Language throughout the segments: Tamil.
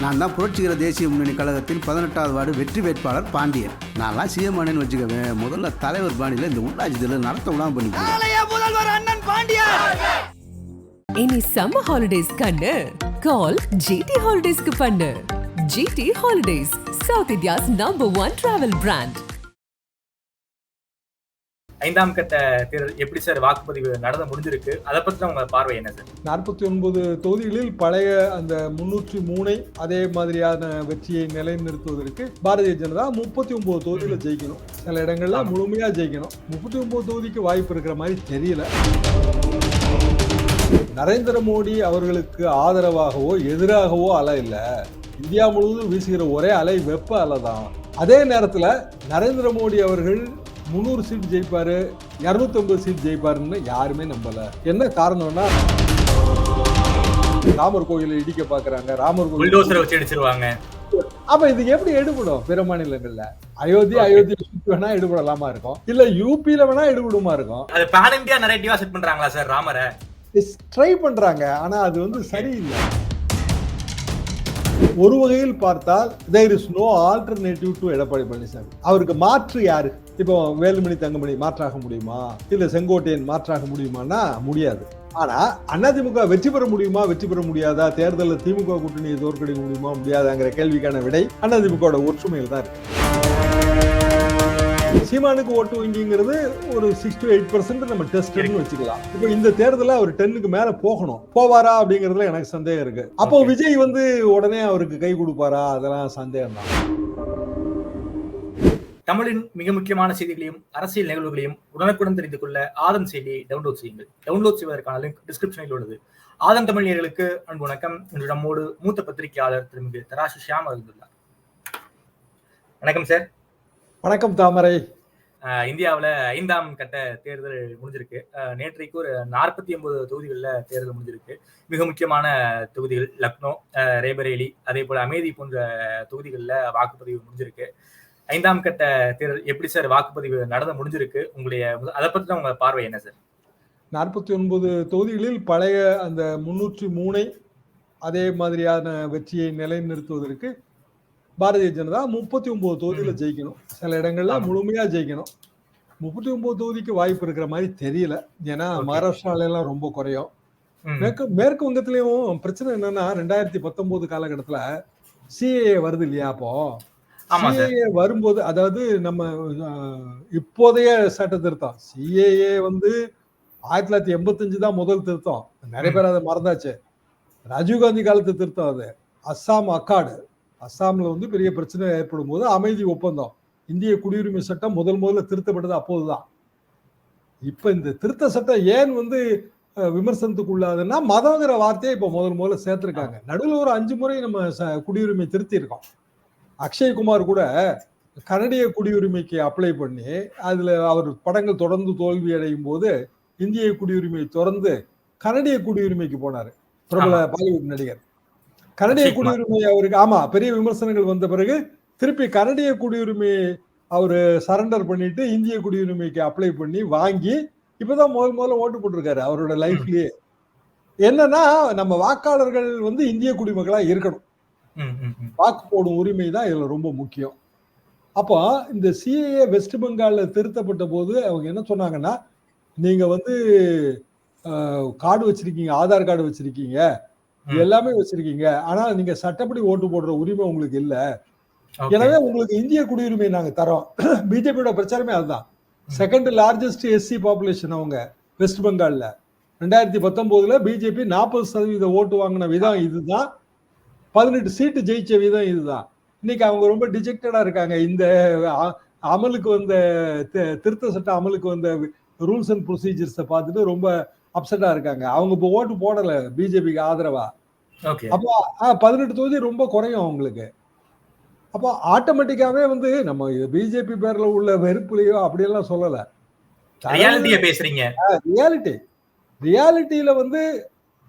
நான் தான் புரட்சிகர தேசிய முன்னணி கழகத்தின் பதினெட்டாவது வார்டு வெற்றி வேட்பாளர் பாண்டியன். நான்லாம் சிஎம் ஆனேன்னு வச்சுக்கவேன் முதல்ல தலைவர் பாணியில் இந்த உள்ளாட்சி தேர்தல் நடத்த விடாம பண்ணிக்கிறேன் இனி சம்மர் ஹாலிடேஸ் கண்ணு. கால் ஜிடி ஹாலிடேஸ்க்கு பண்ணு. GT holidays south India's number one travel brand ஐந்தாம் கட்ட தேர்தல் எப்படி சார் வாக்குப்பதிவு நடந்து முடிஞ்சிருக்கு? அதை பத்தி உங்க பார்வை என்ன சார்? நாற்பத்தி ஒன்பது தொகுதிகளில் பழைய அந்த முன்னூற்றி மூணை அதே மாதிரியான வெற்றியை நிலைநிறுத்துவதற்கு பாரதிய ஜனதா முப்பத்தி ஒன்பது தொகுதியில் ஜெயிக்கணும். சில இடங்கள்ல முழுமையா ஜெயிக்கணும். முப்பத்தி ஒன்பது தொகுதிக்கு வாய்ப்பு இருக்கிற மாதிரி தெரியல. நரேந்திர மோடி அவர்களுக்கு ஆதரவாகவோ எதிராகவோ அலை இல்லை. இந்தியா முழுவதும் வீசுகிற ஒரே அலை வெப்ப அலை தான். அதே நேரத்தில் நரேந்திர மோடி அவர்கள் முந்நூறு சீட் ஜெயிப்பாரு இரநூத்தொம்பது சீட் ஜெயிப்பாருன்னு யாருமே நம்பல. என்ன காரணம்னா ராமர் கோயிலை இடிக்க பாக்குறாங்க ராமர் கோயில் வச்சு அடிச்சிருவாங்க அப்ப இதுக்கு எப்படி எடுபடும் பிற மாநிலங்கள்ல? அயோத்தி அயோத்தி வேணா எடுபடலாமா இருக்கும்? இல்ல யூபியில வேணா எடுபடுமா இருக்கும்? அது பேன் இந்தியா நரேட்டிவா செட் பண்றாங்களா சார் ராமரை? ட்ரை பண்றாங்க ஆனா அது வந்து சரியில்லை. ஒரு வகையில் பார்த்தால் there is no alternative to Edappadi Palaniswami. அவருக்கு மாற்று யாரு? இப்போ வேலுமணி தங்கமணி மாற்றாக முடியுமா? இல்ல செங்கோட்டையன் மாற்றாக முடியுமானா முடியாது. ஆனா அதிமுக வெற்றி பெற முடியுமா வெற்றி பெற முடியாதா? தேர்தலில் திமுக கூட்டணியை தோற்கடிக்க முடியுமா முடியாதாங்கிற கேள்விக்கான விடை அதிமுகவோட ஒற்றுமையில் தான் இருக்கு. சீமானுக்கு ஓட்டு வங்கிங்கிறது ஒரு சிக்ஸ் டு எயிட் பர்சன்ட் நம்ம டெஸ்ட்னு வச்சுக்கலாம். இப்போ இந்த தேர்தலில் அவர் டென்னுக்கு மேல போகணும். போவாரா அப்படிங்கறதுல எனக்கு சந்தேகம் இருக்கு. அப்போ. விஜய் வந்து உடனே அவருக்கு கை கொடுப்பாரா? அதெல்லாம் சந்தேகம் தான் தமிழின் மிக முக்கியமான செய்திகளையும் அரசியல் நிகழ்வுகளையும் உடனுக்குடன் தெரிந்து கொள்ள ஆதன் செய்தியை டவுன்லோட் செய்யுங்கள். டவுன்லோட் செய்வதற்கான லிங்க் டிஸ்கிரிப்ஷனில் உள்ளது. ஆதன் தமிழ் நேயர்களுக்கு அன்பு வணக்கம். இன்று நம்மோடு மூத்த பத்திரிகையாளர் திருமிகு தராசு ஷியாம் வந்துள்ளார் வணக்கம் சார் வணக்கம் தாமரை. இந்தியாவுல ஐந்தாம் கட்ட தேர்தல் முடிஞ்சிருக்கு. நேற்றைக்கு ஒரு நாற்பத்தி ஒன்பது தொகுதிகளில் தேர்தல் முடிஞ்சிருக்கு. மிக முக்கியமான தொகுதிகள் லக்னோ ரேபரேலி அதே போல அமேதி போன்ற தொகுதிகளில் வாக்குப்பதிவு முடிஞ்சிருக்கு. ஐந்தாம் கட்ட தேர்தல் எப்படி சார் வாக்குப்பதிவு நடந்து முடிஞ்சிருக்கு? உங்களுடைய அதை பத்தி உங்க பார்வை என்ன சார்? நாற்பத்தி ஒன்பது தொகுதிகளில் பழைய அந்த முன்னூற்றி மூணை அதே மாதிரியான வெற்றியை நிலைநிறுத்துவதற்கு பாரதிய ஜனதா முப்பத்தி ஒன்பது தொகுதியில ஜெயிக்கணும். சில இடங்கள்ல. முழுமையா ஜெயிக்கணும். முப்பத்தி ஒன்பது தொகுதிக்கு வாய்ப்பு இருக்கிற மாதிரி தெரியல. ஏன்னா. மகாராஷ்டிரால எல்லாம் ரொம்ப குறையும். மேற்கு மேற்கு வங்கத்திலயும் பிரச்சனை என்னன்னா ரெண்டாயிரத்தி பத்தொன்பது காலகட்டத்துல சிஏஏ வருது இல்லையா அப்போ? சிஏஏ வரும்போது அதாவது நம்ம இப்போதைய சட்ட திருத்தம். சிஏஏ வந்து ஆயிரத்தி தொள்ளாயிரத்தி எண்பத்தஞ்சு தான் முதல் திருத்தம். நிறைய பேர் அதை மறந்தாச்சு. ராஜீவ்காந்தி காலத்து திருத்தம் அது. அஸ்ஸாம் அக்காடு. அஸ்ஸாம்ல வந்து பெரிய பிரச்சனை ஏற்படும் போது அமைதி ஒப்பந்தம். இந்திய குடியுரிமை சட்டம் முதல் முதல்ல திருத்தப்பட்டது அப்போதுதான். இப்ப இந்த திருத்த சட்டம் ஏன் வந்து விமர்சனத்துக்குள்ளாதுன்னா மதங்கிற வார்த்தையை இப்ப முதல் முதல்ல சேர்த்திருக்காங்க. நடுவில் ஒரு அஞ்சு முறை நம்ம ச- குடியுரிமை திருத்தி இருக்கோம் அக்ஷய்குமார் கூட கனடிய குடியுரிமைக்கு அப்ளை பண்ணி அதுல அவர் படங்கள் தொடர்ந்து தோல்வி அடையும் போது இந்திய குடியுரிமை தொடர்ந்து கனடிய குடியுரிமைக்கு போனாரு. பிரபல பாலிவுட் நடிகர். கனடிய. குடியுரிமை அவருக்கு ஆமா பெரிய விமர்சனங்கள் வந்த பிறகு திருப்பி கனடிய குடியுரிமை அவரு சரண்டர் பண்ணிட்டு இந்திய குடியுரிமைக்கு அப்ளை பண்ணி வாங்கி இப்பதான் முதல் முதல்ல ஓட்டு போட்டிருக்காரு அவரோட லைஃப்லயே என்னன்னா நம்ம வாக்காளர்கள் வந்து இந்திய குடிமக்களா இருக்கணும். வாக்கு போடும் உரிமை தான் இதுல ரொம்ப முக்கியம் அப்போ இந்த சிஏஏ வெஸ்ட் பெங்கால்ல திருத்தப்பட்ட போது அவங்க என்ன சொன்னாங்கன்னா நீங்க வந்து கார்டு வச்சிருக்கீங்க ஆதார் கார்டு வச்சிருக்கீங்க. எல்லாமே வச்சிருக்கீங்க. ஆனா நீங்க சட்டப்படி ஓட்டு போடுற உரிமை உங்களுக்கு இல்ல. எனவே உங்களுக்கு இந்திய குடியுரிமை நாங்க தரோம். பிஜேபியோட பிரச்சாரமே அதுதான். செகண்ட் லார்ஜஸ்ட் எஸ்சி பாப்புலேஷன் அவங்க வெஸ்ட் பெங்கால்ல ரெண்டாயிரத்தி பத்தொன்பதுல பிஜேபி நாற்பது சதவீத ஓட்டு வாங்கின விதம் இதுதான். பதினெட்டு சீட்டு ஜெயிச்ச விதம் இதுதான். இன்னைக்கு அவங்க ரொம்ப டிஜெக்டடா இருக்காங்க. இந்த அமலுக்கு வந்த திருத்த சட்டம் அமலுக்கு வந்த ரூல்ஸ் அண்ட் ப்ரொசீஜர்ஸை பார்த்துட்டு ரொம்ப அப்செட்டா இருக்காங்க. அவங்க இப்போ ஓட்டு போடல பிஜேபிக்கு ஆதரவா. அப்போ பதினெட்டு தொகுதி ரொம்ப குறையும் அவங்களுக்கு. அப்போ ஆட்டோமேட்டிக்காவே வந்து நம்ம பிஜேபி பேர்ல உள்ள வெறுப்புலையோ அப்படியெல்லாம் சொல்லல. பேசுறீங்க. ரியாலிட்டி ரியாலிட்டியில வந்து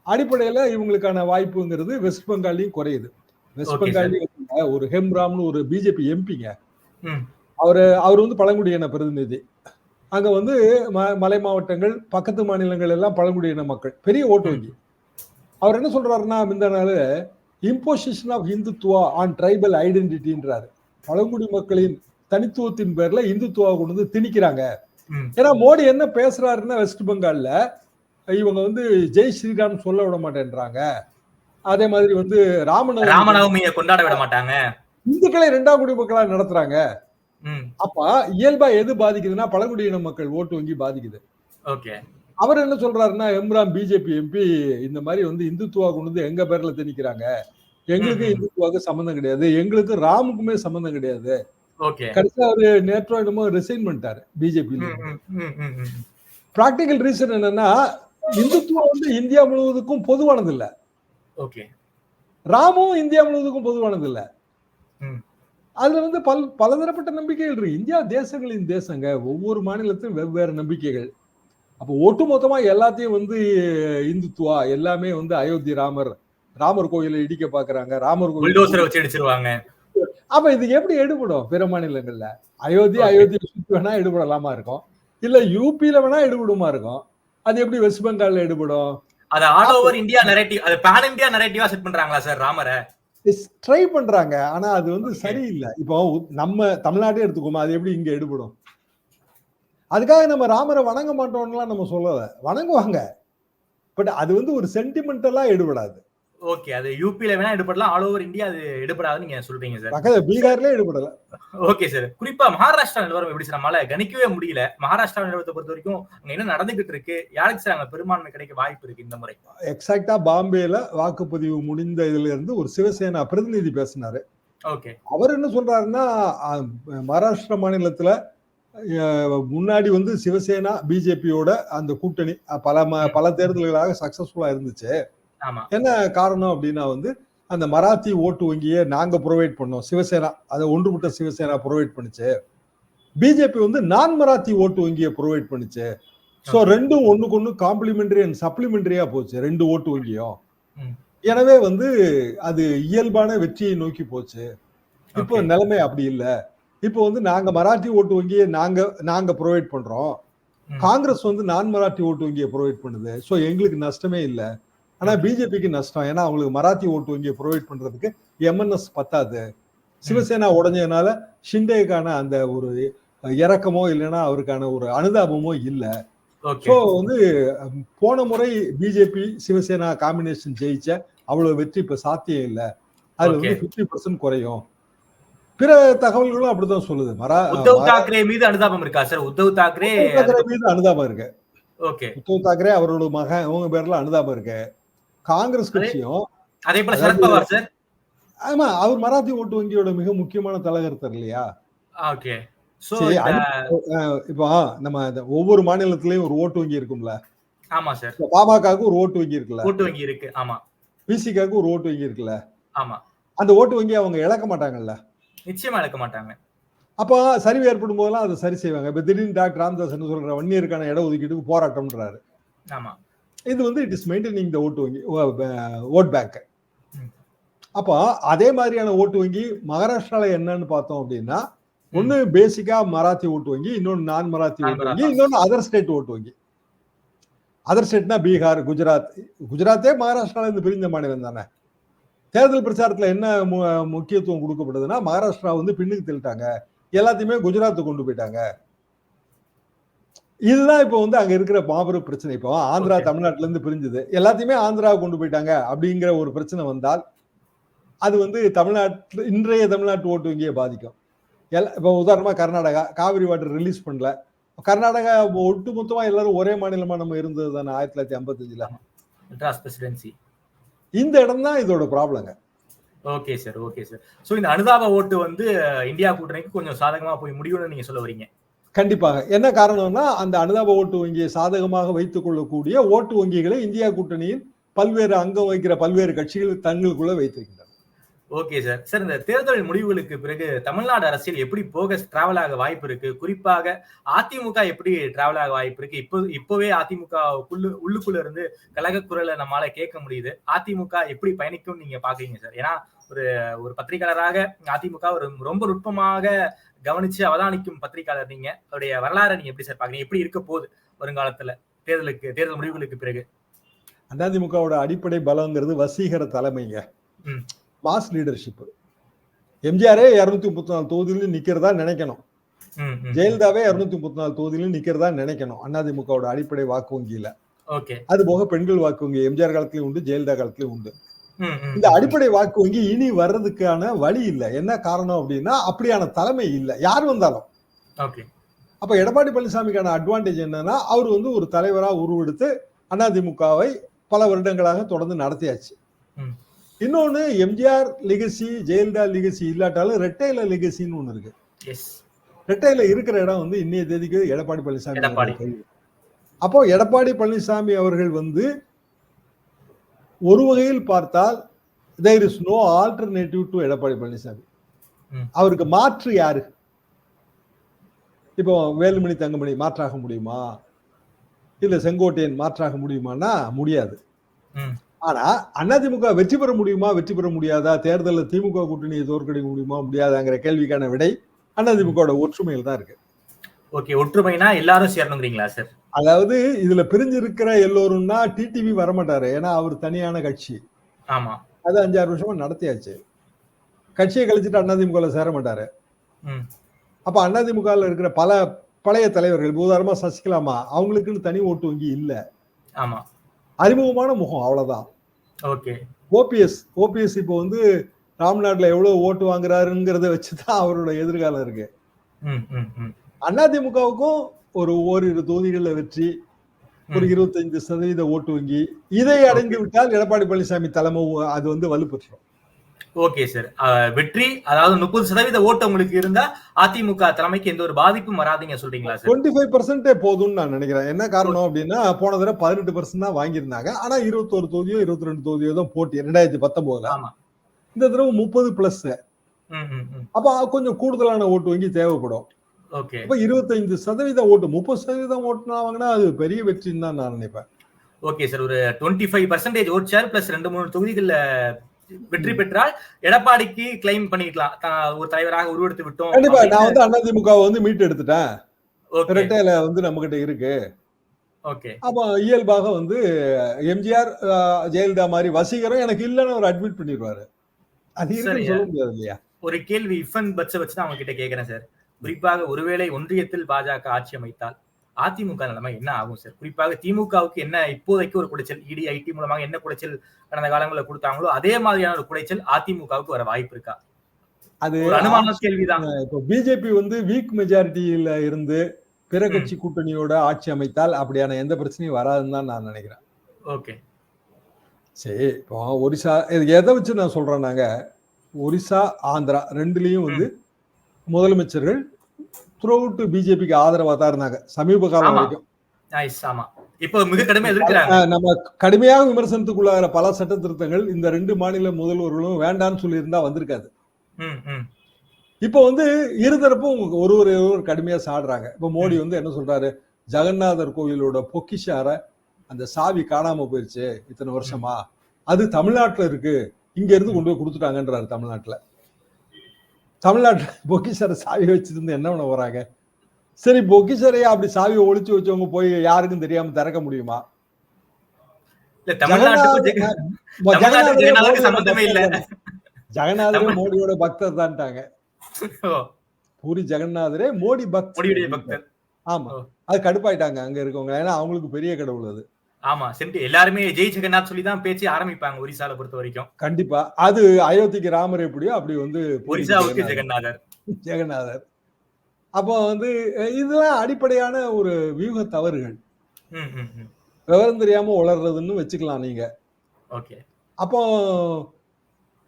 அடிப்படையில இவங்களுக்கான வாய்ப்புங்கிறது வெஸ்ட் பெங்கால்லையும் குறையுது. வெஸ்ட். பெங்கால்லையும் ஒரு ஹெம்ராம்னு ஒரு பிஜேபி எம்பிங்க. அவரு அவர் வந்து பழங்குடியின பிரதிநிதி. அங்க வந்து ம- மலை மாவட்டங்கள் பக்கத்து மாநிலங்கள் எல்லாம் பழங்குடியின மக்கள். பெரிய ஓட்டு வங்கி. அவர் என்ன சொல்றாருன்னா இந்த நாள் imposition of Hindutva on tribal ஐடென்டிட்டின்றாரு பழங்குடி மக்களின் தனித்துவத்தின் பேர்ல இந்துத்துவா கொண்டு வந்து திணிக்கிறாங்க. ஏன்னா மோடி என்ன பேசுறாருன்னா வெஸ்ட் பெங்கால்ல இவங்க வந்து ஜெய் ஸ்ரீராம் சொல்ல விட மாட்டேன்றாங்க அதே மாதிரி வந்து ராமன் ராமநவமியை கொண்டாட விட மாட்டாங்க. இந்துக்களை ரெண்டாம் குடி மக்களா நடத்துறாங்க. அப்ப இயல்பா எது பாதிக்குதுன்னா பழங்குடியின மக்கள் ஓட்டு வங்கி பாதிக்குது. ஓகே. அவர் என்ன சொல்றாருன்னா எம்ரான் பிஜேபி எம்பி இந்த மாதிரி வந்து இந்துத்துவா கொண்டு வந்து எங்க பேர்ல திணிக்கிறாங்க. எங்களுக்கு. இந்துத்துவாக்கு சம்பந்தம் கிடையாது. எங்களுக்கு ராமுக்குமே சம்பந்தம் கிடையாது. கடைசியா அவரு நேற்றோ என்னமோ ரிசைன் பண்ணிட்டாரு பிஜேபி. பிராக்டிக்கல் ரீசன் என்னன்னா இந்துத்துவம் வந்து இந்தியா முழுவதுக்கும் பொதுவானது இல்ல ஓகே. ராமும் இந்தியா முழுவதுக்கும் பொதுவானது இல்ல. அதுல வந்து பல் பலதரப்பட்ட நம்பிக்கைகள் இருக்கு. இந்தியா தேசங்களின் தேசங்க. ஒவ்வொரு மாநிலத்திலும் வெவ்வேறு நம்பிக்கைகள். அப்போ ஒட்டுமொத்தமா எல்லாத்தையும் வந்து இந்துத்துவா எல்லாமே வந்து அயோத்தி ராமர் ராமர் கோயிலை இடிக்க பாக்குறாங்க. ராமர் கோயில் வச்சு அடிச்சிருவாங்க அப்ப இது எப்படி எடுபடும் பிற மாநிலங்கள்ல? அயோத்தி. அயோத்தி சுத்தி வேணா எடுபடலாமா இருக்கும்? இல்ல யூபியில வேணா எடுபடுமா இருக்கும்? அது எப்படி வெஸ்ட் பெங்கால்ல எடுபடும்? அது ஆல் ஓவர் இந்தியா நரேட்டிவ் அது பேன் இந்தியா நரேட்டிவா செட் பண்றாங்களா சார் ராமரை? ட்ரை பண்றாங்க. ஆனா அது வந்து. சரியில்லை. இப்போ நம்ம தமிழ்நாட்டே எடுத்துக்கோமா அது எப்படி இங்க எடுபடும்? அதுக்காக நம்ம ராமரை வணங்க மாட்டோம்லாம் நம்ம சொல்லல. வணங்குவாங்க. பட் அது வந்து ஒரு சென்டிமெண்டலா எடுபடாது. ஓகே அது யூபில வேணா எடுபடலாம். ஆல் ஓவர் இந்தியா அது எடுபடாதுன்னு நீங்க சொல்றீங்க சார் பக்கத்துல பீகார்லயே எடுபடல. ஓகே சார் குறிப்பா மகாராஷ்டிரா நிலவரம் எப்படி சார் நம்மளால கணிக்கவே முடியல. மகாராஷ்டிரா நிலவரத்தை பொறுத்த வரைக்கும் அங்க என்ன நடந்துகிட்டு இருக்கு? யாருக்கு சார் அங்க பெரும்பான்மை கிடைக்க வாய்ப்பு இருக்கு இந்த முறை? எக்ஸாக்டா பாம்பேல வாக்குப்பதிவு முடிந்த இதுல இருந்து ஒரு சிவசேனா பிரதிநிதி பேசினாரு. ஓகே அவர் என்ன சொல்றாருன்னா மகாராஷ்டிரா மாநிலத்துல முன்னாடி வந்து சிவசேனா பிஜேபியோட அந்த கூட்டணி பல பல தேர்தல்களாக சக்சஸ்ஃபுல்லா இருந்துச்சு. என்ன காரணம் அப்படின்னா வந்து அந்த மராத்தி ஓட்டு வங்கியை நாங்க ப்ரொவைட் பண்ணோம். சிவசேனா அதை ஒன்றுபட்ட சிவசேனா ப்ரொவைட் பண்ணுச்சு. பிஜேபி வந்து நான் மராத்தி ஓட்டு வங்கியை ப்ரொவைட் பண்ணுச்சு. ஸோ. ரெண்டும் ஒண்ணுக்கு ஒண்ணு காம்ப்ளிமெண்டரி அண்ட் சப்ளிமெண்டரியா போச்சு ரெண்டு ஓட்டு வங்கியும். எனவே வந்து அது இயல்பான வெற்றியை நோக்கி போச்சு. இப்போ. நிலைமை அப்படி இல்ல. இப்போ வந்து நாங்க மராத்தி ஓட்டு வங்கியை நாங்க நாங்க ப்ரொவைட் பண்றோம். காங்கிரஸ் வந்து நான் மராத்தி ஓட்டு வங்கியை ப்ரொவைட் பண்ணுது. ஸோ எங்களுக்கு நஷ்டமே இல்ல. ஆனா பிஜேபிக்கு நஷ்டம். ஏன்னா அவங்களுக்கு மராத்தி ஓட்டு வங்கியை ப்ரொவைட் பண்றதுக்கு எம்என்எஸ் பத்தாது. சிவசேனா உடஞ்சதுனால ஷிண்டேக்கான அந்த ஒரு இறக்கமோ இல்லைன்னா அவருக்கான ஒரு அனுதாபமோ இல்ல. ஸோ வந்து போன முறை பிஜேபி சிவசேனா காம்பினேஷன் ஜெயிச்ச அவ்வளவு வெற்றி இப்ப சாத்தியம் இல்ல. அதுல வந்து. பிப்டி பர்சன்ட் குறையும். பிற தகவல்களும் அப்படிதான் சொல்லுது. மரா உத்தவ் தாக்கரே மீது அனுதாபம் இருக்கா சார்? உத்தவ் தாக்கரே மீது அனுதாபம் இருக்கு. ஓகே உத்தவ் தாக்கரே அவரோட மகன் அவங்க பேர்ல அனுதாபம் இருக்கு. காங்கிரஸ் கட்சியும் அதே போல சரத்பவார் சார். ஆமா அவர் மராத்தி ஓட்டு வங்கியோட மிக முக்கியமான தலைகர்த்தர் இல்லையா? ஓகே. இப்போ நம்ம ஒவ்வொரு மாநிலத்திலயும் ஒரு ஓட்டு வங்கி இருக்கும்ல? ஆமா சார். பாமகவுக்கு ஒரு ஓட்டு வங்கி இருக்குல்ல? கூட்டு வங்கி இருக்கு ஆமா. பிசிகாவுக்கு ஒரு ஓட்டு வங்கி இருக்குல்ல? ஆமா. அந்த ஓட்டு வங்கி அவங்க இழக்க மாட்டாங்கல்ல? நிச்சயமா இழக்க மாட்டாங்க. அப்போ சரிவு ஏற்படும் போதெல்லாம் அதை சரி செய்வாங்க. இப்ப திடீர்னு டாக்டர் ராமதாஸ் என்ன சொல்ற வன்னியருக்கான இட ஒதுக்கீட்டுக்கு போராட்டம்ன்றாரு. ஆமா. இது வந்து இட் இஸ் மெயின்டைனிங் த ஓட்டு வங்கி ஓட் பேங்க். அப்போ அதே மாதிரியான ஓட்டு வங்கி மகாராஷ்டிரால என்னன்னு பார்த்தோம் அப்படின்னா ஒண்ணு பேசிக்கா மராத்தி ஓட்டு வங்கி இன்னொன்னு நான் மராத்தி ஓட்டு வங்கி. இன்னொன்னு அதர் ஸ்டேட் ஓட்டு வங்கி. அதர் ஸ்டேட்னா பீகார் குஜராத் குஜராத்தே மகாராஷ்டிரால இருந்து பிரிந்த மாநிலம் தானே. தேர்தல் பிரச்சாரத்துல என்ன முக்கியத்துவம் கொடுக்கப்படுதுன்னா மகாராஷ்டிரா வந்து பின்னுக்கு தள்ளிட்டாங்க. எல்லாத்தையுமே குஜராத் கொண்டு போயிட்டாங்க. இதுதான் இப்போ வந்து அங்க இருக்கிற மாபெரும் பிரச்சனை. இப்போ ஆந்திரா. தமிழ்நாட்டுல இருந்து பிரிஞ்சது. எல்லாத்தையுமே ஆந்திரா கொண்டு போயிட்டாங்க அப்படிங்கிற ஒரு பிரச்சனை வந்தால் அது வந்து தமிழ்நாட்டு இன்றைய தமிழ்நாட்டு ஓட்டு வங்கியை பாதிக்கும். எல்லா இப்போ உதாரணமா கர்நாடகா காவிரி வாட்டர் ரிலீஸ் பண்ணல. கர்நாடகா ஒட்டு மொத்தமா எல்லாரும் ஒரே மாநிலமா நம்ம இருந்தது தானே ஆயிரத்தி தொள்ளாயிரத்தி ஐம்பத்தஞ்சுல? மெட்ராஸ் பிரசிடென்சி இந்த இடம் தான் இதோட ப்ராப்ளங்க okay sir okay sir so இந்த அனுதாப ஓட்டு வந்து இந்தியா கூட்டணிக்கு கொஞ்சம் சாதகமா போய் முடியும்னு நீங்க சொல்ல வரீங்க? கண்டிப்பாக. என்ன காரணம்னா அந்த அனுதாப ஓட்டு வங்கியை சாதகமாக வைத்துக் கொள்ளக்கூடிய ஓட்டு வங்கிகளை இந்தியா கூட்டணியின் பல்வேறு அங்கம் வைக்கிற பல்வேறு கட்சிகள் தங்களுக்குள்ள வைத்திருக்கின்றன. Okay sir. சார் இந்த தேர்தல் முடிவுகளுக்கு பிறகு தமிழ்நாடு அரசியல் எப்படி போக டிராவல் ஆக வாய்ப்பு இருக்கு? குறிப்பாக அதிமுக எப்படி டிராவல் ஆக வாய்ப்பு இருக்கு? இப்போ இப்பவே அதிமுக உள்ளு உள்ளுக்குள்ள இருந்து கழக குரலை நம்மளால கேட்க முடியுது. அதிமுக எப்படி பயணிக்கும் நீங்க பாக்குறீங்க சார்? ஏன்னா ஒரு ஒரு பத்திரிகையாளராக அதிமுக ஒரு ரொம்ப நுட்பமாக கவனிச்சு அவதானிக்கும் பத்திரிகையாளர் நீங்க அவருடைய வரலாறை நீங்க எப்படி சார் பாக்குறீங்க எப்படி இருக்க போகுது வருங்காலத்துல? தேர்தலுக்கு தேர்தல் முடிவுகளுக்கு பிறகு. அதிமுகவோட அடிப்படை பலங்கிறது வசீகர தலைமைங்க. மாஸ் லீடர்ஷிப் எம்ஜிஆரே இருநூத்தி முப்பத்தி நாலு தொகுதியிலும் நிக்கிறதா நினைக்கணும். ஜெயலலிதாவே இருநூத்தி முப்பத்தி நாலு தொகுதியிலும் நிக்கிறதா நினைக்கணும். அதிமுகவோட அடிப்படை வாக்கு வங்கியில. ஓகே. அது போக பெண்கள் வாக்கு வங்கி எம்ஜிஆர் காலத்திலயும் உண்டு ஜெயலலிதா காலத்திலயும் உண்டு. இந்த அடிப்படை வாக்கு வங்கி இனி வர்றதுக்கான வழி இல்லை. என்ன காரணம் அப்படின்னா அப்படியான தலைமை இல்லை. யார் வந்தாலும். அப்ப எடப்பாடி பழனிசாமிக்கான அட்வான்டேஜ் என்னன்னா அவர் வந்து ஒரு தலைவரா உருவெடுத்து அதிமுகவை பல வருடங்களாக தொடர்ந்து நடத்தியாச்சு. இன்னொன்னு எம்ஜிஆர் லெகசி ஜெயலலிதா லெகசி இல்லாட்டாலும் ரெட்டையில லெகசின்னு ஒண்ணு இருக்கு. எஸ் ரெட்டையில இருக்கிற இடம் வந்து இன்னைய தேதிக்கு எடப்பாடி பழனிசாமி. அப்போ எடப்பாடி பழனிசாமி அவர்கள் வந்து ஒரு வகையில் பார்த்தால் there is no alternative to Edappadi Palaniswami. அவருக்கு மாற்று யாரு? இப்போ வேலுமணி தங்கமணி மாற்றாக முடியுமா? இல்ல செங்கோட்டையன் மாற்றாக முடியுமான்னா முடியாது. ஆனா அதிமுக வெற்றி பெற முடியுமா வெற்றி பெற முடியாதா? தேர்தலில் திமுக கூட்டணியை தோற்கடிக்க முடியுமா முடியாதாங்கிற கேள்விக்கான விடை அதிமுகவோட ஒற்றுமையில் தான் இருக்கு. ஓகே ஒற்றுமைனா எல்லாரும் சேரணுங்கிறீங்களா சார்? அதாவது இதுல பிரிஞ்சிருக்கிற எல்லோரும்னா டிடிவி வரமாட்டாரு. ஏன்னா அவர் தனியான கட்சி. ஆமா. அது அஞ்சாறு வருஷமா நடத்தியாச்சு. கட்சியை கழிச்சிட்டு அதிமுகவில் சேர மாட்டாரு. அப்ப அதிமுகவில் இருக்கிற பல பழைய தலைவர்கள் உதாரணமா சசிகலாமா அவங்களுக்குன்னு தனி ஓட்டு வங்கி இல்ல. ஆமா. அறிமுகமான முகம் அவ்வளவுதான். ஓகே. ஓபிஎஸ் ஓபிஎஸ் இப்போ வந்து ராம்நாட்ல எவ்வளவு ஓட்டு வாங்குறாருங்கிறத வச்சுதான் அவரோட எதிர்காலம் இருக்கு. அதிமுகவுக்கும் ஒரு ஓரிரு தொகுதிகளில் வெற்றி ஒரு. இருபத்தைந்து சதவீத ஓட்டு வங்கி. இதை அடைந்து விட்டால் எடப்பாடி பழனிசாமி தலைமை அது வந்து வலுப்பெற்றும். ஓகே சார் வெற்றி அதாவது முப்பது சதவீத ஓட்டு உங்களுக்கு இருந்தா அதிமுக தலைமைக்கு எந்த ஒரு பாதிப்பும் வராதுங்க சொல்றீங்களா சார் டுவெண்ட்டி ஃபைவ் பர்சன்டே போதும்னு நான் நினைக்கிறேன். என்ன காரணம் அப்படின்னா போன தடவை பதினெட்டு பர்சன்ட் தான் வாங்கியிருந்தாங்க. ஆனா இருபத்தோரு தொகுதியோ இருபத்தி ரெண்டு தொகுதியோ தான் போட்டி ரெண்டாயிரத்தி பத்தொன்பதுல இந்த தடவை முப்பது பிளஸ் அப்ப கொஞ்சம் கூடுதலான ஓட்டு வங்கி தேவைப்படும். அப்ப இருபத்தைந்து சதவீத ஓட்டு முப்பது சதவீதம் ஓட்டுனா வாங்கினா அது பெரிய வெற்றின்னு தான் நான் நினைப்பேன். ஓகே சார் ஒரு twenty five percentage vote share plus ரெண்டு மூணு தொகுதிகள்ல வெற்றி பெற்றால் எடப்பாடிக்கு கிளைம் பண்ணிக்கலாம் ஒரு தலைவராக உருவெடுத்து விட்டோம் கண்டிப்பா. நான். வந்து அதிமுகவை வந்து மீட்டு எடுத்துட்டேன். ஓகே ரெட்டையில வந்து நம்ம கிட்ட இருக்கு. ஓகே அப்போ இயல்பாக வந்து எம்ஜிஆர் ஜெயலலிதா மாதிரி வசீகரம் எனக்கு இல்லைன்னு அவர் அட்மிட் பண்ணிடுவாரு. அது. சொல்ல முடியாது இல்லையா? ஒரு கேள்வி இஃப் அண்ட் பட்ஸை வச்சு தான் அவங்க கிட்ட கேட்கறேன் சார் குறிப்பாக ஒருவேளை ஒன்றியத்தில் பாஜக ஆட்சி அமைத்தால் அதிமுக நிலைமை என்ன ஆகும் சார் குறிப்பாக திமுகவுக்கு என்ன இப்போதைக்கு ஒரு குடைச்சல் இடி ஐடி மூலமாக என்ன குடைச்சல் கடந்த காலங்களில் கொடுத்தாங்களோ அதே மாதிரியான ஒரு குடைச்சல் அதிமுகவுக்கு வர வாய்ப்பு இருக்கா? அது அனுமான கேள்விதான். இப்போ பிஜேபி வந்து வீக் மெஜாரிட்டியில இருந்து பிற. கட்சி கூட்டணியோட ஆட்சி அமைத்தால் அப்படியான எந்த பிரச்சனையும் வராதுன்னு தான் நான் நினைக்கிறேன். ஓகே. சரி இப்போ ஒரிசா எதை வச்சு நான் சொல்றேன் நாங்க ஒரிசா ஆந்திரா ரெண்டுலயும் வந்து முதலமைச்சர்கள் த்ரூ அவுட் பிஜேபிக்கு ஆதரவா தான் இருந்தாங்க. சமீப காலம். வரைக்கும். இப்போ மிக கடுமையா நம்ம கடுமையாக விமர்சனத்துக்குள்ளாகிற பல சட்ட திருத்தங்கள் இந்த ரெண்டு மாநில முதல்வர்களும் வேண்டான்னு சொல்லியிருந்தா வந்திருக்காது. ம் ம். இப்போ வந்து இருதரப்பும் ஒரு ஒரு ஒரு கடுமையா சாடுறாங்க. இப்போ மோடி வந்து என்ன சொல்றாரு? ஜெகநாதர் கோயிலோட பொக்கிஷார அந்த சாவி காணாம போயிருச்சு இத்தனை வருஷமா. அது தமிழ்நாட்டுல இருக்கு. இங்க இருந்து கொண்டு போய் கொடுத்துட்டாங்கன்றாரு தமிழ்நாட்டுல. தமிழ்நாட்டுல பொக்கிஷார சாவி வச்சிருந்து என்ன பண்ண போறாங்க? சரி பொக்கிஷரையா அப்படி சாவியை ஒளிச்சு வச்சவங்க போய் யாருக்கும் தெரியாம திறக்க முடியுமா? ஜெகநாதரே மோடியோட. பக்தர் தான்ட்டாங்க. பூரி ஜெகநாதரே மோடி பக்தர் ஆமா. அது கடுப்பாயிட்டாங்க அங்க இருக்கவங்க. ஏன்னா அவங்களுக்கு பெரிய கடவுள் அது. ஆமா சென்ட் எல்லாருமே ஜெய் ஜெகநாத் சொல்லி தான் பேச்சு ஆரம்பிப்பாங்க ஒரிசால பொறுத்த வரைக்கும். கண்டிப்பா. அது அயோத்திக்கு ராமர் எப்படியோ அப்படி வந்து ஒரிசாவுக்கு ஜெகநாதர். ஜெகநாதர். அப்போ வந்து இதெல்லாம் அடிப்படையான ஒரு வியூக தவறுகள். விவரம் தெரியாம உளர்றதுன்னு வச்சுக்கலாம் நீங்க. ஓகே. அப்போ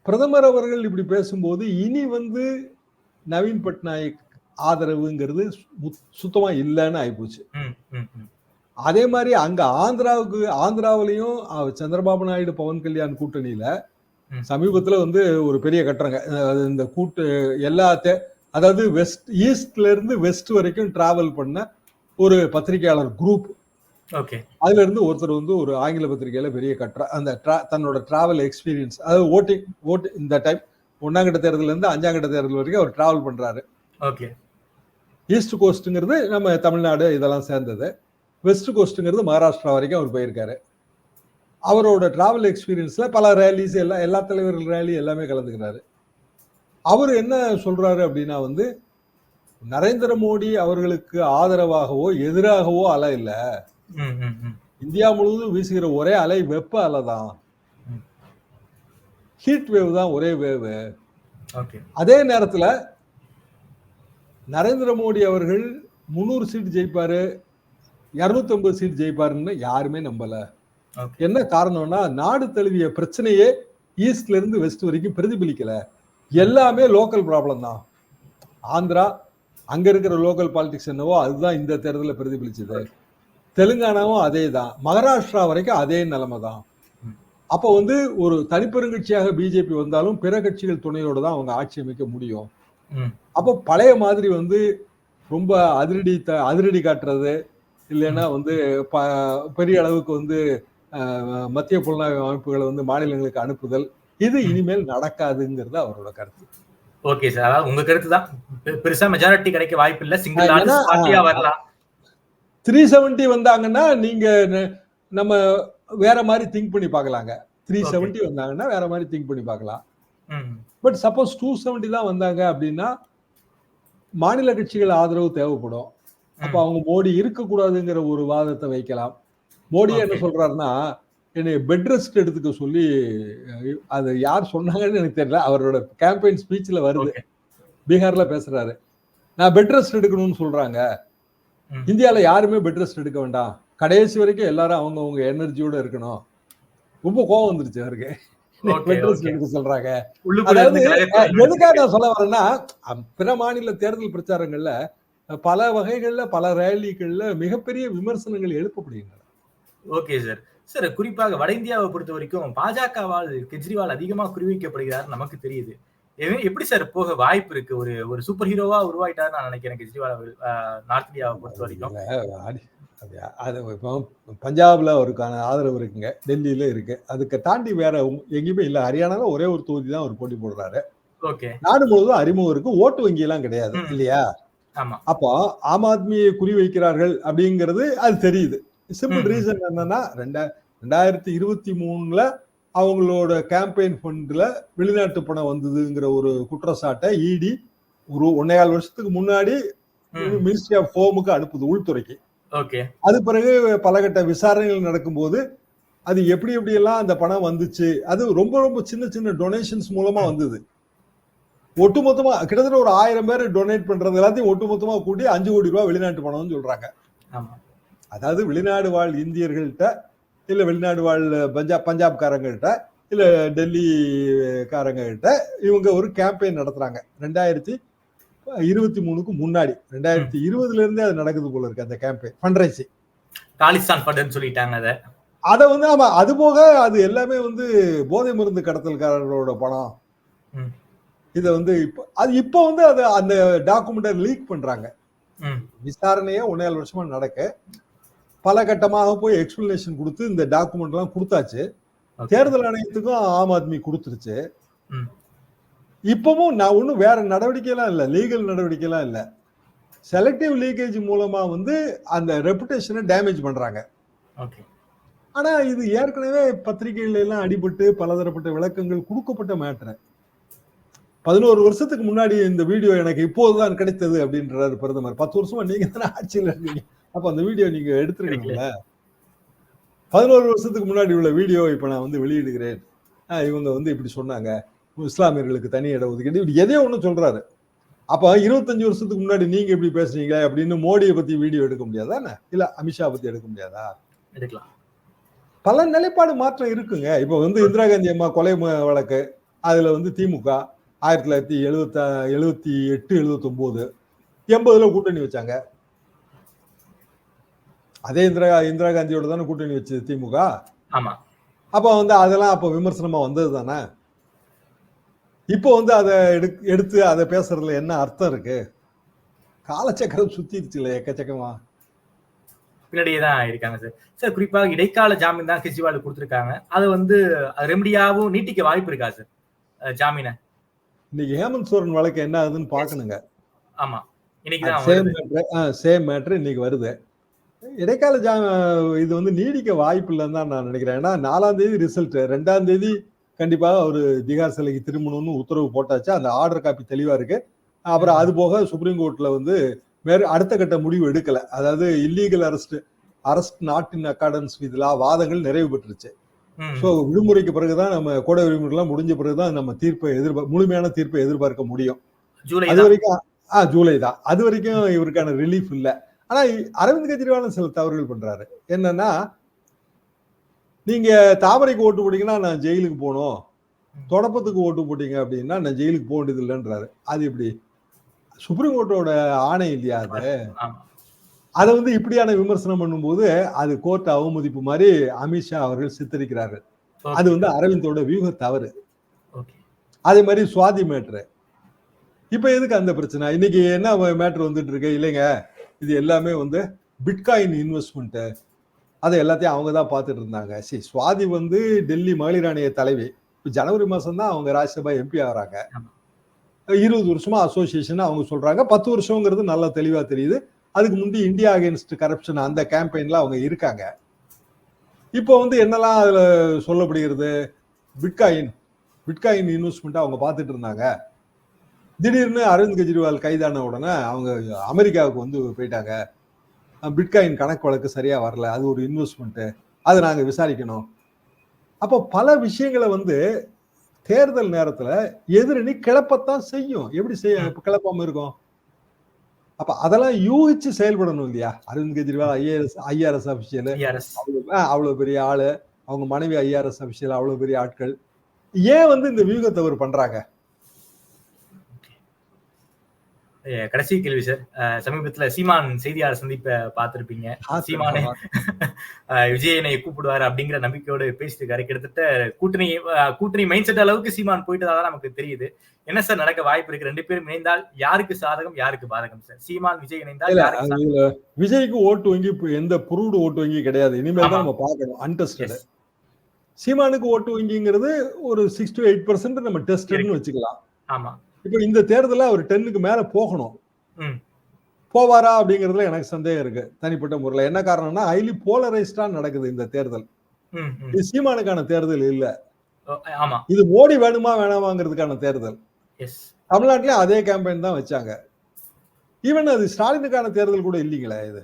பிரதமர் அவர்கள் இப்படி பேசும்போது இனி வந்து நவீன் பட்நாயக் ஆதரவுங்கிறது சுத்தமா இல்லைன்னு ஆயிப்போச்சு. அதே மாதிரி அங்க ஆந்திராவுக்கு ஆந்திராவிலையும் சந்திரபாபு நாயுடு பவன் கல்யாண் கூட்டணியில. சமீபத்துல வந்து ஒரு பெரிய கட்டுறங்க. இந்த கூட்டு எல்லா தே- அதாவது வெஸ்ட் ஈஸ்ட்ல இருந்து வெஸ்ட் வரைக்கும் டிராவல் பண்ண ஒரு பத்திரிகையாளர் குரூப் ஓகே. அதுல இருந்து ஒருத்தர் வந்து ஒரு ஆங்கில பத்திரிகையில பெரிய கட்டுற அந்த தன்னோட டிராவல் எக்ஸ்பீரியன்ஸ் அதாவது ஓட்டிங் ஓட்டு இந்த டைம் ஒன்னாம் கட்ட இருந்து அஞ்சாம் கட்ட தேர்தல் வரைக்கும் அவர் டிராவல் பண்றாரு. ஓகே. ஈஸ்ட் கோஸ்ட்டுங்கிறது நம்ம தமிழ்நாடு இதெல்லாம் சேர்ந்தது. வெஸ்ட் கோஸ்ட்டுங்கிறது மகாராஷ்டிரா வரைக்கும் அவர் போயிருக்காரு. அவரோட டிராவல் எக்ஸ்பீரியன்ஸ்ல பல ரேலிஸ் எல்லாம் எல்லா தலைவர்கள் ரேலி எல்லாமே கலந்துக்கிறாரு. அவர் என்ன சொல்றாரு அப்படின்னா வந்து நரேந்திர மோடி அவர்களுக்கு ஆதரவாகவோ எதிராகவோ அலை இல்ல. இந்தியா முழுவதும் வீசுகிற ஒரே அலை வெப்ப அலை தான். ஹீட் வேவ் தான் ஒரே வேவ் ஓகே. அதே நேரத்துல நரேந்திர மோடி அவர்கள் முந்நூறு சீட் ஜெயிப்பாரு. 250 சீட் ஜெயிப்பாருன்னு யாருமே நம்பல. என்ன காரணம்னா நாடு தழுவிய பிரச்சனையே ஈஸ்ட்ல இருந்து வெஸ்ட் வரைக்கும் பிரதிபலிக்கல. எல்லாமே லோக்கல் ப்ராப்ளம் தான். ஆந்திரா அங்க இருக்கிற லோக்கல் பாலிடிக்ஸ் என்னவோ அதுதான் இந்த தேர்தலில் பிரதிபலிச்சது. தெலுங்கானாவும் அதே தான் மகாராஷ்டிரா வரைக்கும் அதே நிலைமை தான். அப்போ வந்து ஒரு தனிப்பெருங்கட்சியாக பிஜேபி வந்தாலும் பிற கட்சிகள் துணையோடு தான் அவங்க ஆட்சி அமைக்க முடியும். அப்போ பழைய மாதிரி வந்து ரொம்ப அதிரடி த அதிரடி காட்டுறது இல்லைன்னா வந்து ப பெரிய அளவுக்கு வந்து மத்திய புலனாய்வு அமைப்புகளை வந்து மாநிலங்களுக்கு அனுப்புதல் இது இனிமேல் நடக்காதுங்கிறது அவரோட கருத்து. Okay sir. அதாவது உங்க கருத்து தான். பெருசா மெஜாரிட்டி கிடைக்க வாய்ப்பு இல்ல சிங்கிள் பார்ட்டியா வரலாம். த்ரீ செவன்டி வந்தாங்கன்னா நீங்க நம்ம வேற மாதிரி திங்க் பண்ணி பார்க்கலாங்க. த்ரீ. செவன்டி வந்தாங்கன்னா வேற மாதிரி திங்க் பண்ணி பார்க்கலாம். பட் சப்போஸ் டூ செவன்டி தான் வந்தாங்க அப்படின்னா மாநில கட்சிகள் ஆதரவு தேவைப்படும். அப்ப. அவங்க மோடி இருக்கக்கூடாதுங்கிற ஒரு வாதத்தை வைக்கலாம். மோடி என்ன. சொல்றாருன்னா என்னை பெட் ரெஸ்ட் எடுத்துக்க சொல்லி அது யார் சொன்னாங்கன்னு எனக்கு தெரியல. அவரோட கேம்பெயின் ஸ்பீச்ல வருது. பீகார்ல பேசுறாரு. நான் பெட் ரெஸ்ட் எடுக்கணும்னு சொல்றாங்க. ம். இந்தியால யாருமே பெட் ரெஸ்ட் எடுக்க வேண்டாம். கடைசி வரைக்கும் எல்லாரும் அவங்க அவங்க எனர்ஜியோட இருக்கணும். ரொம்ப கோவம் வந்துருச்சு அவருக்கு. சொல்றாங்க. எதுக்காக நான் சொல்ல வரேன்னா பிற மாநில தேர்தல் பிரச்சாரங்கள்ல பல வகைகள்ல பல ரேலிகள்ல மிகப்பெரிய விமர்சனங்கள் எழுப்பப்படுகின்றன. ஓகே சார் சார் குறிப்பாக வட இந்தியாவை பொறுத்த வரைக்கும் பாஜகவால் கெஜ்ரிவால் அதிகமா குறிவைக்கப்படுகிறார் நமக்கு தெரியுது. எப்படி சார் போக வாய்ப்பு இருக்கு? ஒரு ஒரு சூப்பர் ஹீரோவா உருவாயிட்டாரு நான் நினைக்கிறேன் கெஜ்ரிவால் அவர்கள் நார்த் இந்தியாவை பொறுத்த வரைக்கும். அது- இப்போ பஞ்சாப்ல அவருக்கான ஆதரவு இருக்குங்க. டெல்லியில இருக்கு. அதுக்கு தாண்டி வேற எங்கேயுமே இல்ல. ஹரியானால ஒரே ஒரு தொகுதி தான் அவர் போட்டி போடுறாரு. ஓகே. நாடு முழுவதும் அறிமுகம் இருக்கு. ஓட்டு வங்கி எல்லாம் கிடையாது. இல்லையா? அப்போ ஆம் ஆத்மியை குறி வைக்கிறார்கள் அப்படிங்கிறது அது தெரியுது. சிம்பிள். ரீசன் என்னன்னா ரெண்டா ரெண்டாயிரத்தி இருபத்தி மூணுல அவங்களோட கேம்பெயின் ஃபண்ட்ல வெளிநாட்டு பணம் வந்ததுங்கிற ஒரு குற்றச்சாட்டை இடி ஒரு ஒன்னேகால் வருஷத்துக்கு முன்னாடி மினிஸ்ட்ரி ஆஃப் ஹோமுக்கு அனுப்புது உள்துறைக்கு. அது பிறகு பலகட்ட விசாரணைகள் நடக்கும்போது அது எப்படி எப்படி எல்லாம் அந்த பணம் வந்துச்சு அது ரொம்ப ரொம்ப சின்ன சின்ன டொனேஷன்ஸ் மூலமா வந்தது. ஒட்டுமொத்தமா கிட்டத்தட்ட ஒரு ஆயிரம் பேர் டொனேட் பண்றது எல்லாத்தையும் ஒட்டுமொத்தமா கூட்டி அஞ்சு கோடி ரூபாய் வெளிநாட்டு பணம்னு சொல்றாங்க. அதாவது வெளிநாடு வாழ் இந்தியர்கள்ட்ட இல்ல வெளிநாடு வாழ் பஞ்சாப் பஞ்சாப்காரங்கள்ட்ட இல்ல டெல்லி காரங்கள்ட்ட இவங்க ஒரு கேம்பெயின் நடத்துறாங்க. ரெண்டாயிரத்தி இருபத்தி மூணுக்கு முன்னாடி ரெண்டாயிரத்தி இருபதுல இருந்தே அது நடக்குது போல இருக்கு அந்த கேம்பெயின் ஃபண்ட்ரைசிங் காலிஸ்தான் ஃபண்டுன்னு சொல்லிட்டாங்க அத. அதை வந்து ஆமா அது போக அது எல்லாமே வந்து போதை மருந்து கடத்தல்காரர்களோட பணம். இதை வந்து இப்போ அது இப்போ வந்து அது அந்த டாக்குமெண்ட்டை லீக் பண்றாங்க. விசாரணையே ஒன்னேழு வருஷமா நடக்க. பல கட்டமாக போய் எக்ஸ்பிளனேஷன் கொடுத்து இந்த டாக்குமெண்ட் எல்லாம் கொடுத்தாச்சு. தேர்தல் ஆணையத்துக்கும் ஆம் ஆத்மி கொடுத்துருச்சு. இப்பவும் நான் ஒன்றும் வேற நடவடிக்கையெல்லாம் இல்லை லீகல் நடவடிக்கையெல்லாம் இல்லை. செலக்டிவ் லீக்கேஜ் மூலமா வந்து அந்த ரெப்புடேஷனை டேமேஜ் பண்றாங்க. ஓகே. ஆனா இது ஏற்கனவே பத்திரிகைகள்ல எல்லாம் அடிபட்டு பலதரப்பட்ட விளக்கங்கள் கொடுக்கப்பட்ட மேட்ரு பதினோரு வருஷத்துக்கு முன்னாடி இந்த வீடியோ எனக்கு இப்போதுதான் கிடைத்தது அப்படின்றாரு பிரதமர். பத்து வருஷமா நீங்க தானே ஆட்சியில் இருக்கீங்க. அப்ப அந்த வீடியோ நீங்க எடுத்துருக்கீங்கல்ல பதினோரு வருஷத்துக்கு முன்னாடி உள்ள வீடியோ இப்ப நான் வந்து வெளியிடுகிறேன். இவங்க வந்து இப்படி சொன்னாங்க. இஸ்லாமியர்களுக்கு தனி இட ஒதுக்கீடு. இப்படி எதையோ ஒண்ணு சொல்றாரு. அப்ப இருபத்தஞ்சு வருஷத்துக்கு முன்னாடி நீங்க எப்படி பேசுறீங்க அப்படின்னு மோடியை பத்தி வீடியோ எடுக்க முடியாதா என்ன? இல்ல அமித்ஷா பத்தி எடுக்க முடியாதா? எடுக்கலாம். பல நிலைப்பாடு மாற்றம் இருக்குங்க. இப்போ வந்து இந்திரா காந்தி அம்மா கொலை வழக்கு அதுல வந்து திமுக ஆயிரத்தி தொள்ளாயிரத்தி எழுபத்த எழுபத்தி எட்டு எழுபத்தி ஒன்பது எண்பதுல கூட்டணி வச்சாங்க. அதே இந்திரா இந்திரா காந்தியோட தானே கூட்டணி வச்சது திமுக? ஆமா. அப்ப வந்து அதெல்லாம் அப்ப விமர்சனமா வந்தது தானே? இப்போ வந்து அதை எடுக் எடுத்து அதை பேசுறதுல என்ன அர்த்தம் இருக்கு? காலச்சக்கரம் சுத்திருச்சுல எக்கச்சக்கமா? பின்னாடியே தான் இருக்காங்க சார். சார் குறிப்பாக இடைக்கால ஜாமீன் தான் கெஜ்ரிவால் கொடுத்திருக்காங்க. அது வந்து ரெமடியாவும் நீட்டிக்க வாய்ப்பு இருக்கா சார்? ஜாமீனை? இன்னைக்கு ஹேமந்த் சோரன் வழக்கு என்ன ஆகுதுன்னு பாக்கணுங்க ஆமா. சேம். மேட்ரு சேம் மேட்ரு இன்னைக்கு வருது. இடைக்கால ஜா இது வந்து நீடிக்க வாய்ப்பு இல்லைன்னு தான் நான் நினைக்கிறேன். ஏன்னா நாலாம் தேதி ரிசல்ட் ரெண்டாம் தேதி கண்டிப்பாக அவர் திகார் சிலைக்கு திரும்பணும்னு உத்தரவு போட்டாச்சு. அந்த ஆர்டர் காப்பி தெளிவா இருக்கு. அப்புறம் அது போக சுப்ரீம் கோர்ட்ல வந்து வேறு அடுத்த கட்ட முடிவு எடுக்கல. அதாவது illegal arrest arrest not in accordance வித்லா வாதங்கள் நிறைவு பெற்றுச்சு ம். ஸோ விடுமுறைக்கு பிறகுதான் நம்ம கோடை விடுமுறைலாம் முடிஞ்ச பிறகுதான் நம்ம தீர்ப்பை எதிர்பார்க்க முழுமையான தீர்ப்பை எதிர்பார்க்க முடியும். அது தான். வரைக்கும் ஆ ஜூலை தான். அது வரைக்கும் இவருக்கான ரிலீஃப் இல்ல. ஆனா அரவிந்த் கெஜ்ரிவாலும் சில தவறுகள் பண்றாரு. என்னன்னா நீங்க தாமரைக்கு ஓட்டு போட்டீங்கன்னா நான் ஜெயிலுக்கு போகணும். தொடப்பத்துக்கு ஓட்டு போட்டீங்க அப்படின்னா நான் ஜெயிலுக்கு போக வேண்டியது இல்லைன்றாரு அது எப்படி? சுப்ரீம் கோர்ட்டோட ஆணை இல்லையா அது? அதை வந்து இப்படியான விமர்சனம் பண்ணும்போது அது கோர்ட் அவமதிப்பு மாதிரி அமித்ஷா அவர்கள் சித்தரிக்கிறாரு Okay. அது வந்து அரவிந்தோட வியூக தவறு. அதே மாதிரி சுவாதி மேட்ரு. இப்ப எதுக்கு அந்த பிரச்சனை? இன்னைக்கு என்ன மேட்ரு வந்துட்டு இருக்கு? இல்லைங்க. இது எல்லாமே வந்து பிட்காயின் இன்வெஸ்ட்மெண்ட் அதை எல்லாத்தையும் அவங்க தான் பார்த்துட்டு இருந்தாங்க. சரி சுவாதி வந்து டெல்லி மகளிர் ஆணைய தலைவி. இப்போ ஜனவரி மாசம் தான் அவங்க ராஜ்யசபா எம்பி ஆகுறாங்க. இருபது வருஷமா அசோசியேஷன் அவங்க சொல்றாங்க. பத்து வருஷங்கிறது நல்லா தெளிவா தெரியுது. அதுக்கு முந்தி இந்தியா அகேன்ஸ்ட் கரப்ஷன் அந்த கேம்பெயின்ல அவங்க இருக்காங்க. இப்போ வந்து என்னெல்லாம் அதுல சொல்லப்படுகிறது? பிட்காயின் பிட்காயின் இன்வெஸ்ட்மெண்ட் அவங்க பார்த்துட்டு இருந்தாங்க. திடீர்னு அரவிந்த் கெஜ்ரிவால் கைதான உடனே அவங்க அமெரிக்காவுக்கு வந்து போயிட்டாங்க. பிட்காயின் கணக்கு வழக்கு சரியா வரல. அது ஒரு இன்வெஸ்ட்மெண்ட் அதை நாங்க விசாரிக்கணும். அப்போ பல விஷயங்களை வந்து தேர்தல் நேரத்துல எதிரணி கிளப்பத்தான் செய்யும். எப்படி செய்ய இப்ப கிளப்பாம இருக்கும்? அப்ப அதெல்லாம் யூகிச்சு செயல்படணும் இல்லையா? Arvind Kejriwal IAS IRS official அவ்வளவு பெரிய ஆளு. அவங்க மனைவி ஐஆர்எஸ் அபிஷியல் அவ்வளவு பெரிய ஆட்கள். ஏன் வந்து இந்த வியூக தவறு பண்றாங்க? கடைசி கேள்வி சார் சமீபத்துல சீமான் செய்தியாளர் சந்திப்பை பார்த்திருப்பீங்க. சீமானே விஜயனை கூப்பிடுவாரு அப்படிங்கிற நம்பிக்கையோடு பேசிட்டு இருக்காரு கிட்டத்தட்ட கூட்டணி கூட்டணி மைண்ட் செட் அளவுக்கு சீமான் போயிட்டதா நமக்கு தெரியுது. என்ன சார் நடக்க வாய்ப்பு இருக்கு? ரெண்டு பேரும் இணைந்தால் யாருக்கு சாதகம் யாருக்கு பாதகம் சார் சீமான் விஜய் இணைந்தால் விஜய்க்கு ஓட்டு வங்கி எந்த புரூடு ஓட்டு வங்கி கிடையாது. இனிமேல் தான். நம்ம பார்க்கணும் அன்டெஸ்டட். சீமானுக்கு ஓட்டு வங்கிங்கிறது ஒரு சிக்ஸ் டு எயிட் பர்சன்ட் நம்ம டெஸ்டட்னு வச்சுக்கலாம். ஆமா. இப்போ இந்த தேர்தலில் அவர் டென்னுக்கு மேல போகணும். போவாரா அப்படிங்கிறதுல எனக்கு சந்தேகம் இருக்கு தனிப்பட்ட முறையில். என்ன காரணம்னா ஹைலி போலரைஸ்டா நடக்குது இந்த தேர்தல். இது சீமானுக்கான தேர்தல் இல்ல. இது மோடி வேணுமா வேணாமாங்கிறதுக்கான தேர்தல். தமிழ்நாட்டிலே அதே கேம்பெயின் தான் வச்சாங்க. ஈவன் அது ஸ்டாலினுக்கான தேர்தல் கூட இல்லைங்களே இது.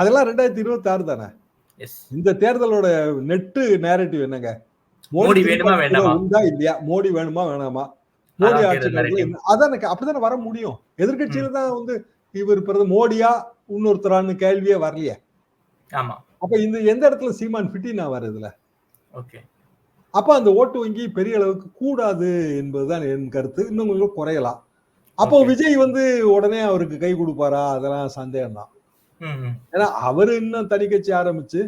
அதெல்லாம் ரெண்டாயிரத்தி இருபத்தி ஆறு தானே இந்த தேர்தலோட நெட்டு நேரட்டிவ் என்னங்க? மோடி வேணுமா, வேண்டாமா? உண்டா இல்லையா? மோடி வேணுமா வேணாமா? மோடி ஆட்சி. அதான் அப்படித்தானே வர முடியும்? எதிர்கட்சியில தான் வந்து இவர் பிறகு மோடியா இன்னொருத்தரான்னு கேள்வியே வரலையே. ஆமா. அப்ப இந்த எந்த இடத்துல சீமான் ஃபிட்டினா வருதுல ஓகே. அப்ப அந்த ஓட்டு வங்கி பெரிய அளவுக்கு கூடாது என்பதுதான் என் கருத்து. இன்னும் கொஞ்சம் குறையலாம். அப்போ. விஜய் வந்து உடனே அவருக்கு கை கொடுப்பாரா? அதெல்லாம் சந்தேகம் தான். ஏன்னா அவர் இன்னும் தனி கட்சி ஆரம்பிச்சு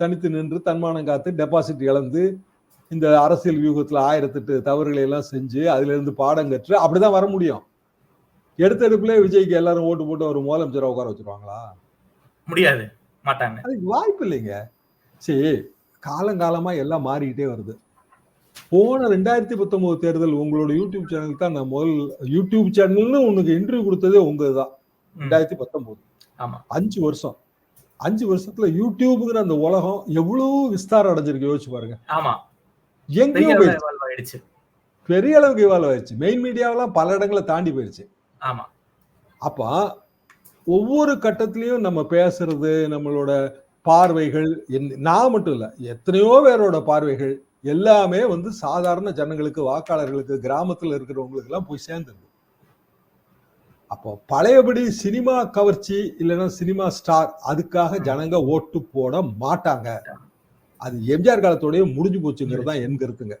தனித்து நின்று தன்மானம் காத்து டெபாசிட் இழந்து இந்த அரசியல் வியூகத்துல ஆயிரத்தெட்டு தவறுகளை எல்லாம் செஞ்சு அதுல இருந்து பாடம் கற்று அப்படிதான் வர முடியும். எடுத்தெடுப்புல விஜய்க்கு எல்லாரும் ஓட்டு போட்டு ஒரு முதலமைச்சரை உட்கார வச்சிருவாங்களா? முடியாது. மாட்டாங்க. அதுக்கு வாய்ப்பு இல்லைங்க. சரி காலங்காலமா எல்லாம் மாறிக்கிட்டே வருது. போன ரெண்டாயிரத்தி பத்தொன்பது தேர்தல் உங்களோட யூடியூப் சேனலுக்கு தான் நான் முதல் யூடியூப் சேனல்னு உனக்கு இன்டர்வியூ கொடுத்ததே உங்க தான். ரெண்டாயிரத்தி பத்தொன்பது ஆமா. அஞ்சு வருஷம். அஞ்சு வருஷத்துல யூடியூப்ங்கிற அந்த உலகம் எவ்வளவு விஸ்தாரம் அடைஞ்சிருக்கு யோசிச்சு பாருங்க. ஆமா. எங்கேயோ பெரிய போயிடுச்சு. பெரிய அளவுக்கு இவால்வ் ஆயிடுச்சு. மெயின் மீடியாவெல்லாம் பல இடங்களை தாண்டி போயிடுச்சு. ஆமா. அப்ப ஒவ்வொரு கட்டத்திலையும் நம்ம பேசுறது நம்மளோட பார்வைகள் நான் மட்டும் இல்ல எத்தனையோ பேரோட பார்வைகள் எல்லாமே வந்து சாதாரண ஜனங்களுக்கு வாக்காளர்களுக்கு கிராமத்துல இருக்கிறவங்களுக்கு எல்லாம் போய் சேர்ந்துருது. அப்போ பழையபடி சினிமா கவர்ச்சி இல்லைன்னா சினிமா ஸ்டார் அதுக்காக ஜனங்க ஓட்டு போட மாட்டாங்க. அது எம்ஜிஆர் காலத்தோடய முடிஞ்சு போச்சுங்கிறது தான் என் கருத்துங்க.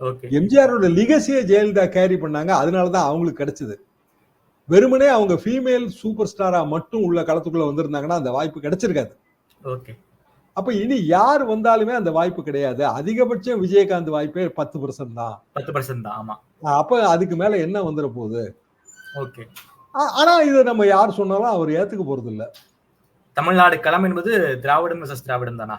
ஓகே. எம்ஜிஆரோட லிகசியை ஜெயலலிதா கேரி பண்ணாங்க. அதனால தான் அவங்களுக்கு கிடைச்சது. வெறுமனே அவங்க ஃபீமேல் சூப்பர் ஸ்டாரா மட்டும் உள்ள களத்துக்குள்ள வந்திருந்தாங்கன்னா அந்த வாய்ப்பு கிடைச்சிருக்காது. ஓகே. அப்ப இனி யார் வந்தாலுமே அந்த வாய்ப்பு கிடையாது. அதிகபட்சம் விஜயகாந்த் வாய்ப்பே பத்து பர்சன்ட் தான். பத்து பர்சன்ட் தான் ஆமா. அப்ப அதுக்கு மேல என்ன வந்துட போகுது? ஓகே. ஆனா இதை நம்ம யார் சொன்னாலும் அவர் ஏத்துக்க போறது இல்ல தமிழ்நாடு களம் என்பது திராவிடம் திராவிடம் தானா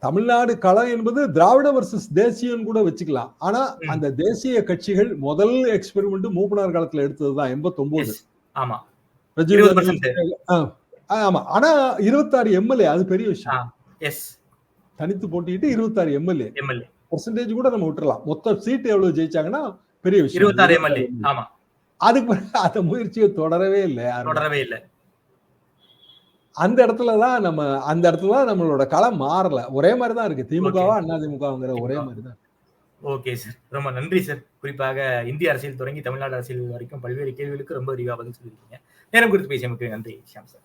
தமிழ்நாடு களம் என்பது திராவிட வர்சஸ் தேசியம் கூட வச்சுக்கலாம். ஆனா. அந்த தேசிய கட்சிகள் முதல் எக்ஸ்பெரிமெண்ட் மூப்பனார் காலத்துல எடுத்ததுதான் எண்பத்தி ஒன்பது. ஆமா. ஆனா இருபத்தாறு எம்எல்ஏ அது பெரிய விஷயம். எஸ் தனித்து போட்டிட்டு இருபத்தாறு எம்எல்ஏ. பர்சன்டேஜ் கூட நம்ம விட்டுறலாம். மொத்த சீட் எவ்வளவு ஜெயிச்சாங்கன்னா பெரிய விஷயம். இருபத்தாறு எம்எல்ஏ. ஆமா. அதுக்கு அந்த முயற்சியை தொடரவே இல்லை தொடரவே இல்ல. அந்த இடத்துல தான் நம்ம அந்த இடத்துல தான் நம்மளோட களம் மாறல. ஒரே மாதிரி தான் இருக்கு. திமுகவா அண்ணா திமுகங்கிற ஒரே மாதிரி தான் ஓகே சார். ரொம்ப நன்றி சார். குறிப்பாக இந்திய அரசியல் தொடங்கி தமிழ்நாடு அரசியல் வரைக்கும் பல்வேறு கேள்விகளுக்கு ரொம்ப விரிவாக பதில் சொல்லியிருக்கீங்க. நேரம் குறித்து பேசியமைக்கு நன்றி ஷியாம் சார்.